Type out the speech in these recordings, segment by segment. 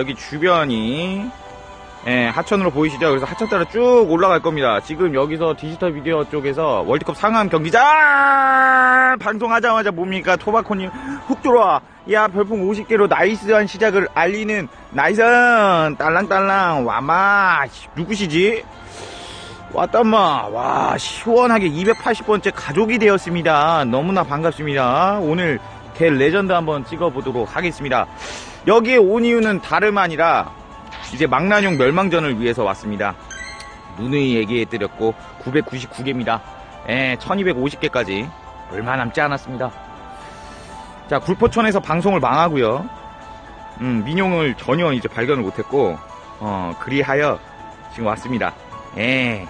여기 주변이 예, 하천으로 보이시죠? 그래서 하천 따라 쭉 올라갈 겁니다. 지금 여기서 디지털 비디오 쪽에서 월드컵 상암 경기장 방송하자마자 뭡니까? 토바코님 훅 들어와. 야, 별풍 50개로 나이스한 시작을 알리는 나이선 딸랑딸랑 와마 씨, 누구시지? 왔단마 와 시원하게 280번째 가족이 되었습니다. 너무나 반갑습니다. 오늘 개 레전드 한번 찍어보도록 하겠습니다. 여기에 온 이유는 다름 아니라 이제 망나뇽 멸망전을 위해서 왔습니다. 누누이 얘기해드렸고 999개입니다. 예, 1250개까지 얼마 남지 않았습니다. 자, 굴포천에서 방송을 망하고요. 음, 민용을 전혀 이제 발견을 못했고 어, 그리하여 지금 왔습니다. 예,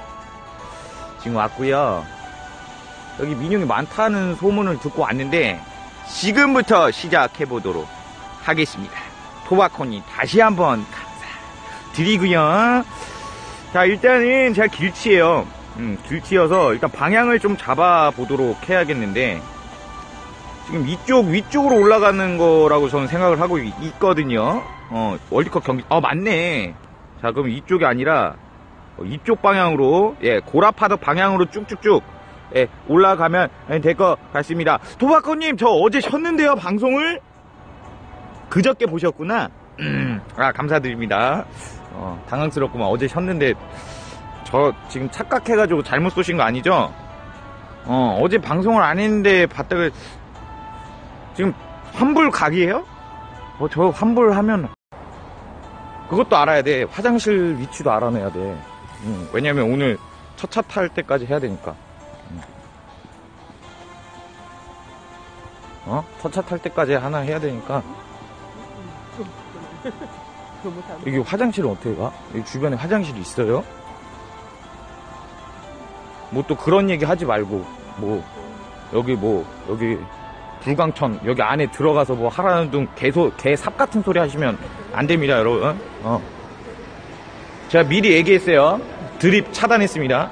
지금 왔고요. 여기 민용이 많다는 소문을 듣고 왔는데 지금부터 시작해 보도록 하겠습니다. 토바코니 다시 한번 드리고요. 자, 일단은 제가 길치예요. 음, 길치여서 일단 방향을 좀 잡아 보도록 해야겠는데 지금 이쪽 위쪽으로 올라가는 거라고 저는 생각을 하고 있- 있거든요. 어, 월드컵 경기 아, 맞네. 자, 그럼 이쪽이 아니라 어, 이쪽 방향으로 예, 고라파덕 방향으로 쭉쭉쭉 예, 올라가면 될 것 같습니다. 도바코님, 저 어제 쉬었는데요, 방송을? 그저께 보셨구나. 음, 아, 감사드립니다. 어, 당황스럽구만. 어제 쉬었는데, 저 지금 착각해가지고 잘못 쏘신 거 아니죠? 어, 어제 방송을 안 했는데 봤다가, 지금 환불 각이에요? 어, 저 환불 하면, 그것도 알아야 돼. 화장실 위치도 알아내야 돼. 음, 왜냐면 오늘 첫 차 탈 때까지 해야 되니까. 음. 어? 첫 차 탈 때까지 하나 해야 되니까. 여기 화장실은 어떻게 가? 여기 주변에 화장실이 있어요? 뭐 또 그런 얘기 하지 말고 뭐 여기 뭐 여기 불광천 여기 안에 들어가서 뭐 하라는 둥 개소 개삽 같은 소리 하시면 안 됩니다 여러분. 어? 제가 미리 얘기했어요. 드립 차단했습니다.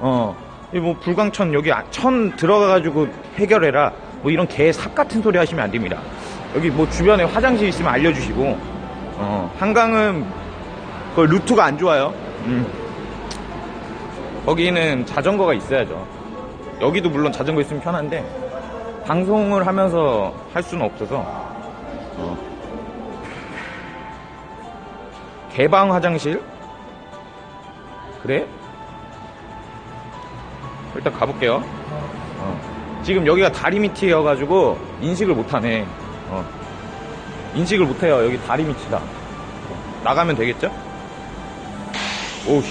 어뭐 불광천 여기 아- 천 들어가 가지고 해결해라. 뭐 이런 개삽 같은 소리 하시면 안 됩니다. 여기 뭐 주변에 화장실 있으면 알려주시고 어, 한강은 그 루트가 안 좋아요. 음. 거기는 자전거가 있어야죠. 여기도 물론 자전거 있으면 편한데 방송을 하면서 할 수는 없어서 어. 개방 화장실 그래? 일단 가볼게요. 어. 지금 여기가 다리 밑이어가지고 인식을 못하네. 어. 인식을 못해요. 여기 다리 밑이다. 나가면 되겠죠? 오씨.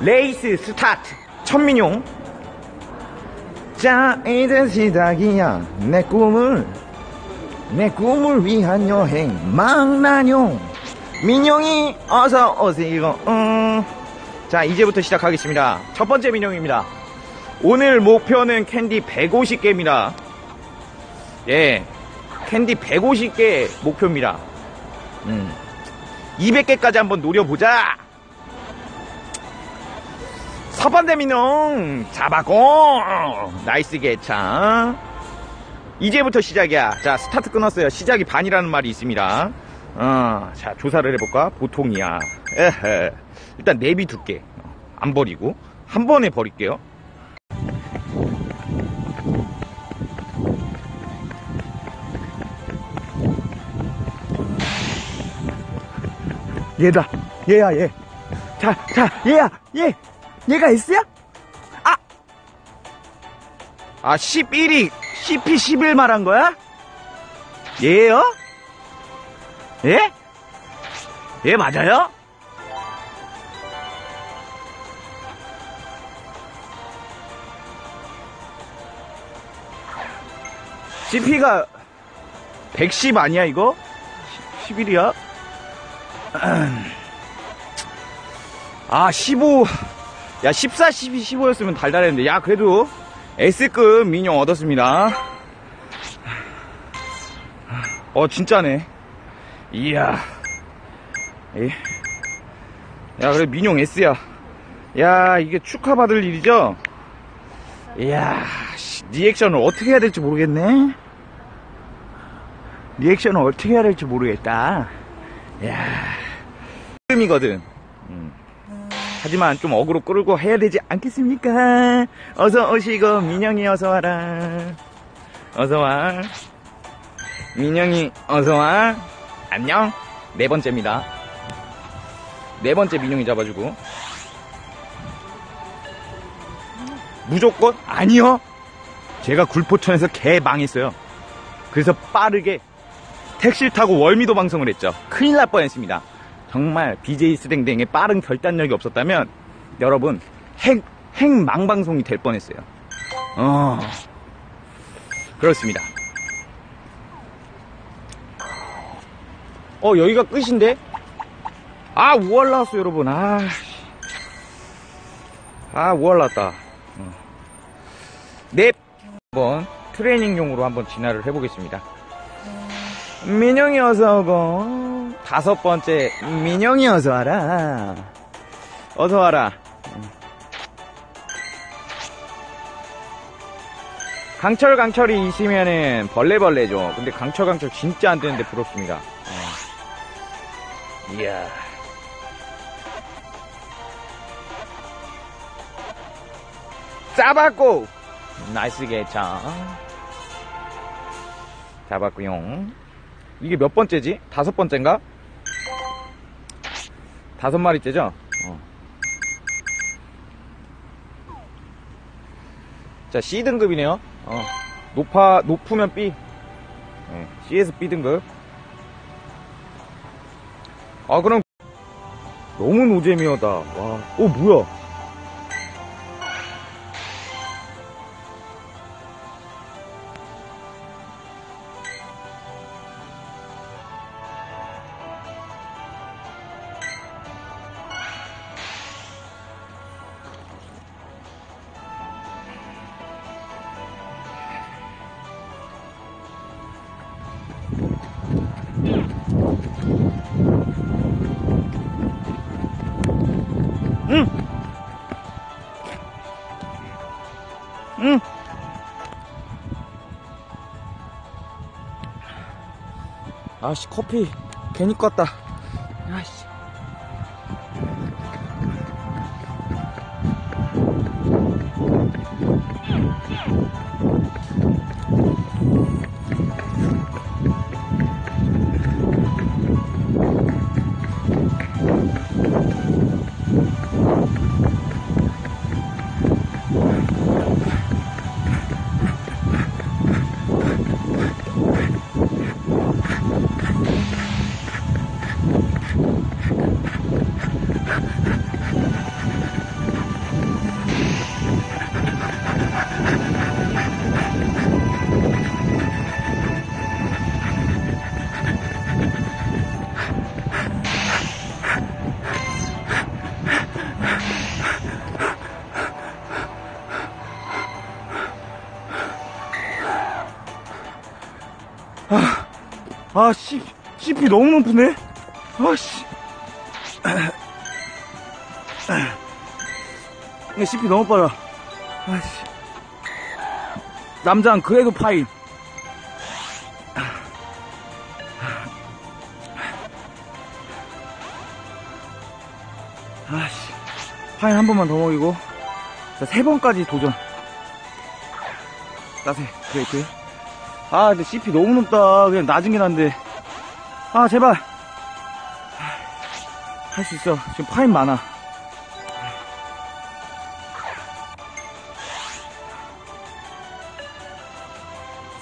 레이스 스타트! 천민용. 자, 이제 시작이야. 내 꿈을, 내 꿈을 위한 여행. 망나뇽. 민용이 어서 오세요. 음. 자, 이제부터 시작하겠습니다. 첫 번째 민용입니다. 오늘 목표는 캔디 150개입니다. 예, 캔디 150개 목표입니다. 음, 200개까지 한번 노려보자. 첫 번째 민용 잡았고 나이스 개창. 이제부터 시작이야. 자, 스타트 끊었어요. 시작이 반이라는 말이 있습니다. 어, 자, 조사를 해볼까? 보통이야. 에헤. 일단 내비 둘게. 안 버리고. 한 번에 버릴게요. 얘다. 얘야, 얘. 자, 자, 얘야, 얘. 얘가 S야? 아! 아, 11이, CP11 말한 거야? 얘예요? 예? 얘 맞아요? CP가 110 아니야, 이거? 11이야? 아, 15. 야, 14, 12, 15였으면 달달했는데. 야, 그래도 S급 민용 얻었습니다. 어, 진짜네. 이야. 에. 야, 그래, 민용 S야. 야, 이게 축하받을 일이죠? 이야, 씨, 리액션을 어떻게 해야 될지 모르겠네. 리액션을 어떻게 해야 될지 모르겠다. 야 지금이거든. 음. 하지만 좀 어그로 끌고 해야 되지 않겠습니까? 어서 오시고, 민영이 어서 와라. 어서 와. 민영이 어서 와. 안녕. 네 번째입니다. 네 번째 민영이 잡아주고. 무조건 아니요. 제가 굴포천에서 개 망했어요. 그래서 빠르게 택시를 타고 월미도 방송을 했죠. 큰일 날 뻔했습니다. 정말 BJ 스댕댕의 빠른 결단력이 없었다면 여러분 핵, 핵 망방송이 될 뻔했어요. 어, 그렇습니다. 어, 여기가 끝인데? 아, 5월 나왔어, 여러분. 아, 아, 5월 나왔다. 어. 네, 한번 트레이닝용으로 한번 진화를 해보겠습니다. 민영이 어서 오고 다섯 번째 민영이 어서 와라. 어서 와라. 강철 강철이 있으면은 벌레벌레죠. 근데 강철 강철 진짜 안 되는데 부럽습니다. 어. 이야. 잡았고. 나이스 개창 잡았구요. 이게 몇 번째지? 다섯 번째인가? 다섯 마리째죠? 어. 자, C등급이네요. 어. 높아, 높으면 B. 네, C에서 B등급. 아, 그럼, 너무 노잼이하다. 와, 어, 뭐야. 아씨, 커피 괜히 껐다. 아, 씨, CP 너무 높으네? 아, 씨. 이게 CP 너무 빨라. 아, 씨. 남자는 그래도 파인. 아, 씨. 파인 한 번만 더 먹이고. 자, 세 번까지 도전. 따세, 그레이트. 아, 근데 CP 너무 높다. 그냥 낮은 게 난데. 아, 제발. 할 수 있어. 지금 파인 많아.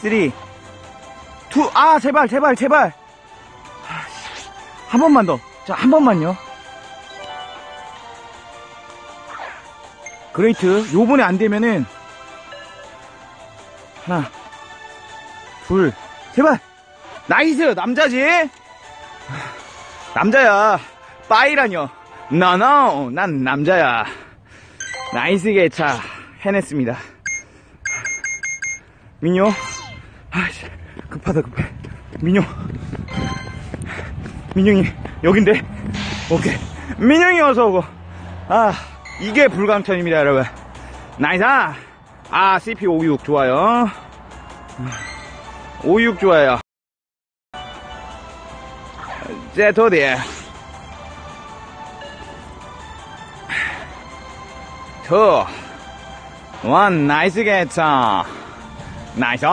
쓰리, 투, 아, 제발, 제발, 제발. 아, 씨. 한 번만 더. 자, 한 번만요. 그레이트. 요번에 안 되면은, 하나, 둘, 제발! 나이스! 남자지? 남자야. 빠이라뇨. 너너, 난 남자야. 나이스 개차. 해냈습니다. 민요. 아씨, 급하다, 급해. 민요. 민영이, 여긴데? 오케이. 민영이 어서 오고. 아, 이게 불광천입니다, 여러분. 나이스! 아, CP56 좋아요. 56 좋아요. 제토디. 투. 원, 나이스 개차. 나이스!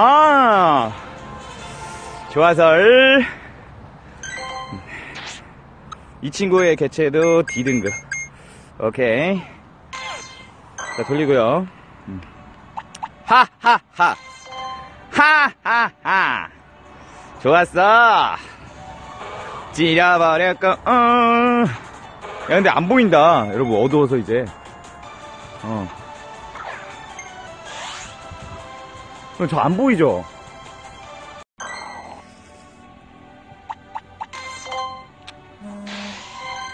좋아설. 이 친구의 개체도 D등급. 오케이. 자, 돌리고요. 음. 하하하. 하하하. 좋았어. 찌려버렸고, 어. 야, 근데 안 보인다. 여러분, 어두워서 이제. 어. 저 안 보이죠?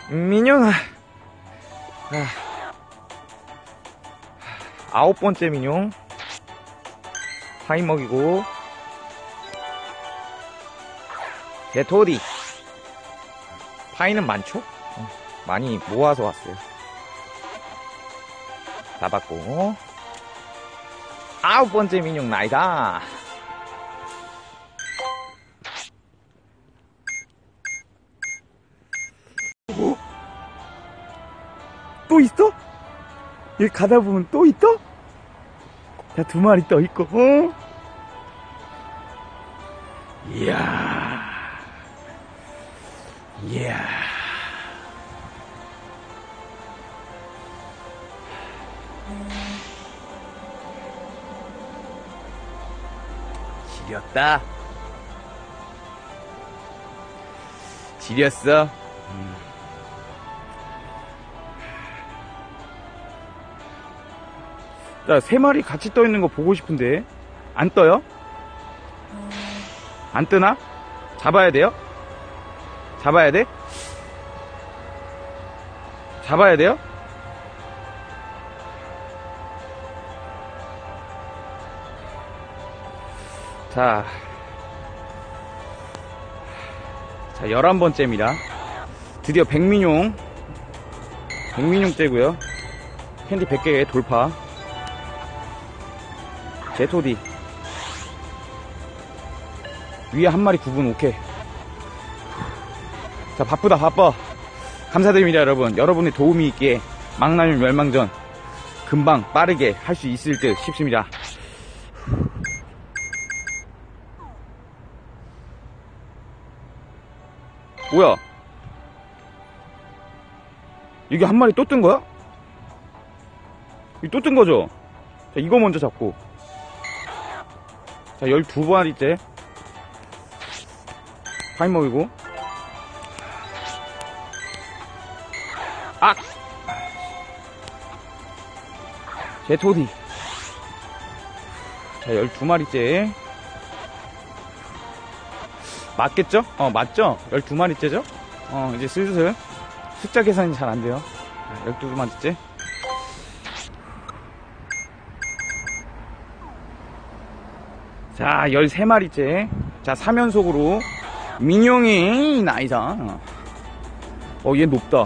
민영아. 아. 아홉 번째 민용. 파이 먹이고. 개토디. 파이는 많죠? 어, 많이 모아서 왔어요. 잡았고. 아홉 번째 민용 나이다. 어? 또 있어? 여기 가다 보면 또 있어? 자, 두 마리 떠 있고, 어? 지렸다. 지렸어. 음. 자, 세 마리 같이 떠 있는 거 보고 싶은데. 안 떠요? 안 뜨나? 잡아야 돼요? 잡아야 돼? 잡아야 돼요? 자. 자, 11번째입니다. 드디어 백민용. 백민용째고요 캔디 100개 돌파. 제토디. 위에 한 마리 구분 오케이. 자, 바쁘다, 바빠. 감사드립니다, 여러분. 여러분의 도움이 있기에 망나뇽 멸망전 금방 빠르게 할 수 있을 듯 싶습니다. 뭐야? 이게 한 마리 또 뜬 거야? 이거 또뜬 거죠? 자, 이거 먼저 잡고. 자, 12마리째. 파인 먹이고. 아! 제 토디. 자, 12마리째. 맞겠죠? 어, 맞죠? 12마리째죠? 어, 이제 슬슬 숫자 계산이 잘 안 돼요. 12마리째. 자, 13마리째. 자, 3연속으로 민용이 나이다. 어, 얘 높다.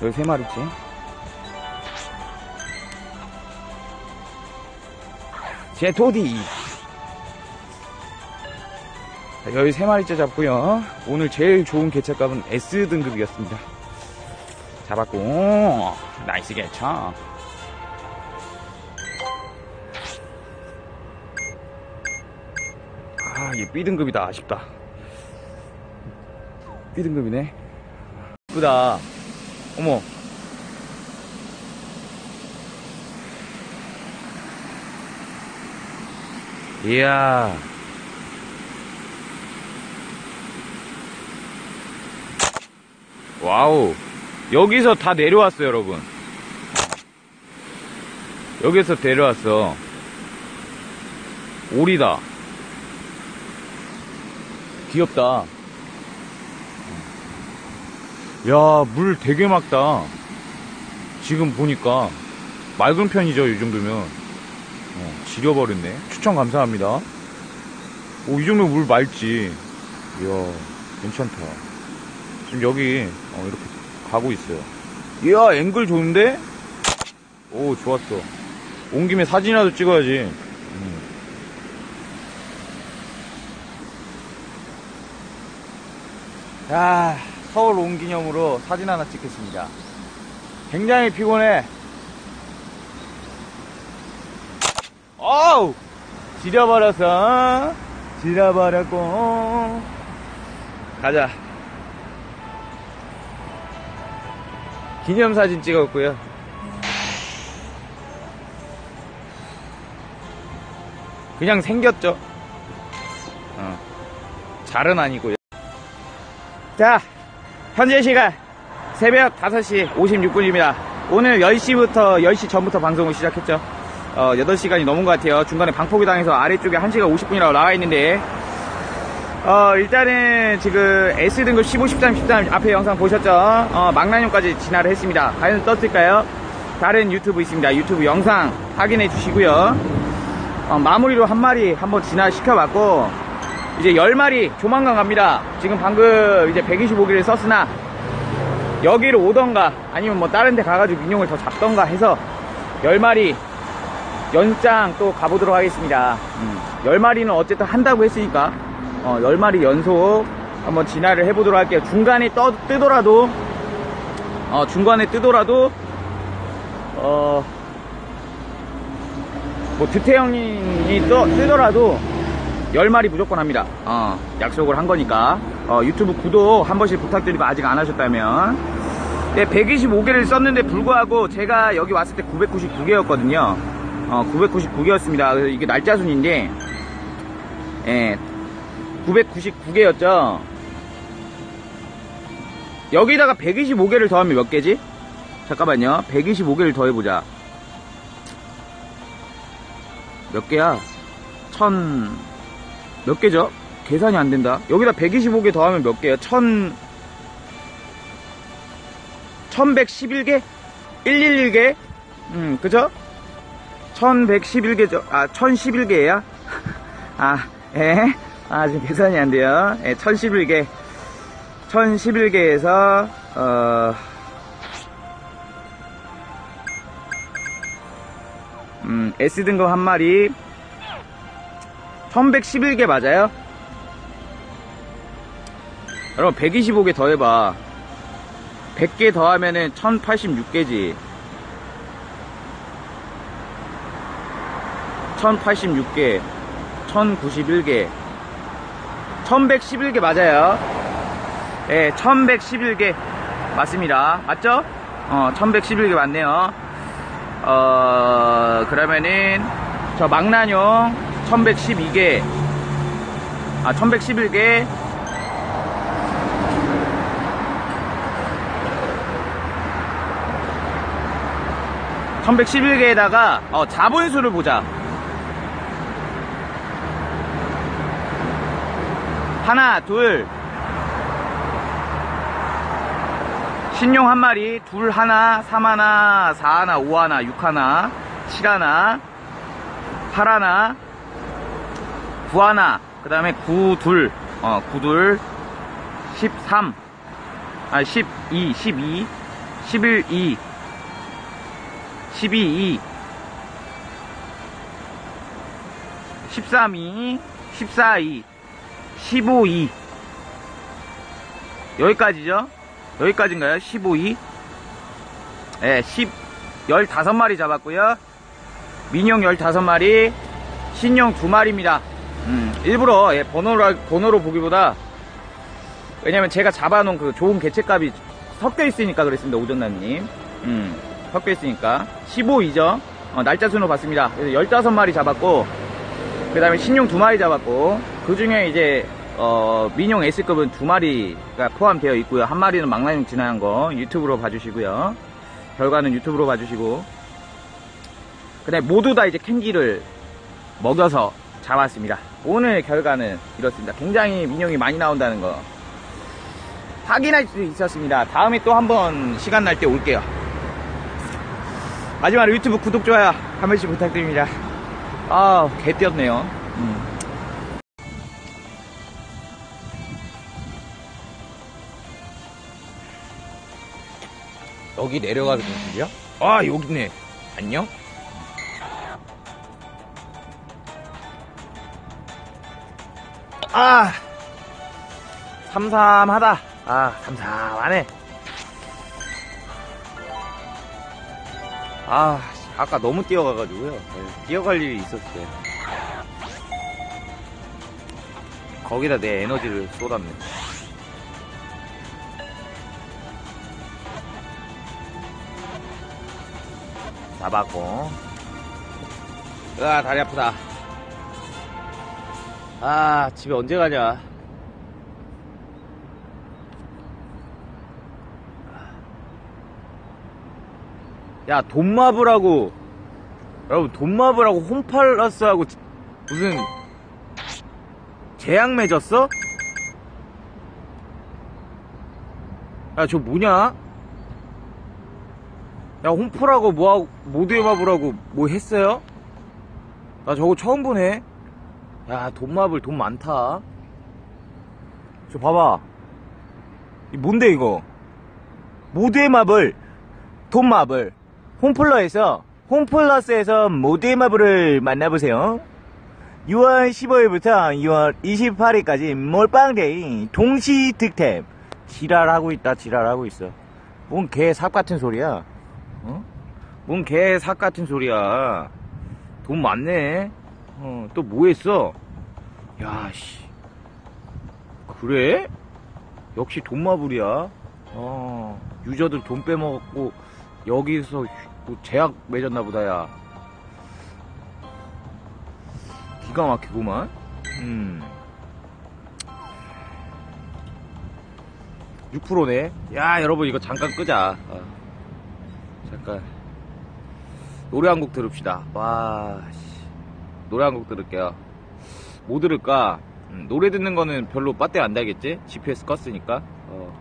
13마리째. 제 토디. 자, 13마리째 잡고요. 오늘 제일 좋은 개체값은 S등급이었습니다. 잡았고, 나이스 개차. 아, 얘 B등급이다. 아쉽다. B등급이네. 이쁘다. 어머. 이야. 와우. 여기서 다 내려왔어요, 여러분. 여기서 내려왔어. 오리다. 귀엽다. 야, 물 되게 맑다. 지금 보니까. 맑은 편이죠, 이 정도면. 어, 지려버렸네. 추천 감사합니다. 오, 이 정도면 물 맑지. 이야, 괜찮다. 지금 여기, 어, 이렇게 가고 있어요. 이야, 앵글 좋은데? 오, 좋았어. 온 김에 사진이라도 찍어야지. 음. 야, 서울 온 기념으로 사진 하나 찍겠습니다. 굉장히 피곤해. 어우! 지려버렸어. 지려버렸고. 가자. 기념사진 찍었고요. 그냥 생겼죠. 어. 잘은 아니고요. 자, 현재 시간 새벽 5시 56분입니다. 오늘 10시부터, 10시 전부터 방송을 시작했죠. 어, 8시간이 넘은 것 같아요. 중간에 방폭이 당해서 아래쪽에 1시간 50분이라고 나와 있는데, 어, 일단은 지금 S등급 15, 13, 13 앞에 영상 보셨죠? 어, 망나뇽까지 진화를 했습니다. 과연 떴을까요? 다른 유튜브 있습니다. 유튜브 영상 확인해 주시고요. 어, 마무리로 한 마리 한번 진화시켜봤고, 이제 10마리 조만간 갑니다. 지금 방금 이제 125기를 썼으나, 여기를 오던가, 아니면 뭐 다른 데 가가지고 민용을 더 잡던가 해서, 10마리 연장 또 가보도록 하겠습니다. 음, 10마리는 어쨌든 한다고 했으니까, 어, 10마리 연속 한번 진화를 해보도록 할게요. 중간에 떠, 뜨더라도, 어, 중간에 뜨더라도, 어, 뭐, 드태 형님이 떠, 뜨더라도, 10마리 무조건 합니다. 어, 약속을 한 거니까. 어, 유튜브 구독 한 번씩 부탁드리고 아직 안 하셨다면. 네, 125개를 썼는데 불구하고 제가 여기 왔을 때 999개였거든요. 어, 999개였습니다. 그래서 이게 날짜 순인데, 예, 999개였죠. 여기다가 125개를 더하면 몇 개지? 잠깐만요. 125개를 더해보자. 몇 개야? 천, 몇 개죠? 계산이 안 된다. 여기다 125개 더하면 몇 개야? 천, 1111개? 111개? 음, 그죠? 1111개죠. 아, 1011개야? 아, 예. 아, 지금 계산이 안 돼요. 예, 1011개. 1011개에서, 어, 음, S등급 한 마리. 1111개 맞아요? 여러분, 125개 더해봐. 100개 더하면은 1086개지. 1086개, 1091개, 1111개 맞아요. 예, 1111개 맞습니다. 맞죠? 어, 1111개 맞네요. 어, 그러면은 저 망나뇽 1112개, 아, 1111개, (1111개에다가) 어, 자본수를 보자 하나, 둘. 신용 한 마리, 둘 하나, 삼 하나, 사 하나, 오 하나, 육 하나, 칠 하나, 팔 하나, 구 하나, 그 다음에 구 둘, 어, 구 둘, 십삼, 아, 십이, 십이, 십일, 이, 십이, 이, 십삼, 이, 십사, 이, 15, 2. 여기까지죠? 여기까지인가요? 15, 2. 예, 10, 15마리 잡았고요 민용 15마리, 신용 2마리입니다. 음, 일부러, 예, 번호로, 번호로 보기보다, 왜냐면 제가 잡아놓은 그 좋은 개체값이 섞여 있으니까 그랬습니다, 오전남님. 음, 섞여 있으니까. 15, 2죠? 어, 날짜 순으로 봤습니다. 그래서 15마리 잡았고, 그 다음에 신용 2마리 잡았고, 그 중에 이제 어, 민용 S급은 두 마리가 포함되어 있고요. 한 마리는 망나뇽 진화한 거 유튜브로 봐주시고요. 결과는 유튜브로 봐주시고. 근데 모두 다 이제 캔기를 먹여서 잡았습니다. 오늘 결과는 이렇습니다. 굉장히 민용이 많이 나온다는 거 확인할 수 있었습니다. 다음에 또 한번 시간 날 때 올게요. 마지막으로 유튜브 구독, 좋아요 한 번씩 부탁드립니다. 아, 개 뛰었네요. 음. 여기 무슨 소리야? 아, 여기 있네. 안녕? 아, 삼삼하다. 아, 삼삼하네. 아, 씨, 아까 너무 뛰어가가지고요. 네, 뛰어갈 일이 있었어요. 거기다 내 에너지를 쏟았네. 잡았고. 으아, 다리 아프다. 아, 집에 언제 가냐. 야, 돈마블하고, 여러분, 돈마블하고 홈팔러스하고 지- 무슨, 제약 맺었어? 야, 저 뭐냐? 야, 홈플하고 뭐하고, 모두의 마블하고 뭐 했어요? 나 저거 처음 보네? 야, 돈마블 돈 많다. 저 봐봐. 이 뭔데, 이거? 모두의 마블, 돈마블, 홈플러에서, 홈플러스에서 모두의 마블을 만나보세요. 6월 15일부터 6월 28일까지 몰빵데이 동시 득템. 지랄하고 있다, 지랄하고 있어. 뭔 개삽 같은 소리야. 어? 뭔 개삽 같은 소리야. 돈 많네. 어, 또 뭐 했어? 야, 씨. 그래? 역시 돈마블이야. 어, 유저들 돈 빼먹었고, 여기서 휴- 뭐 제약 맺었나 보다, 야. 기가 막히구만. 음. 6%네. 야, 여러분, 이거 잠깐 끄자. 어. 잠깐. 노래 한 곡 들읍시다. 와, 씨. 노래 한 곡 들을게요. 뭐 들을까? 음, 노래 듣는 거는 별로 빠떼 안 달겠지? GPS 껐으니까. 어.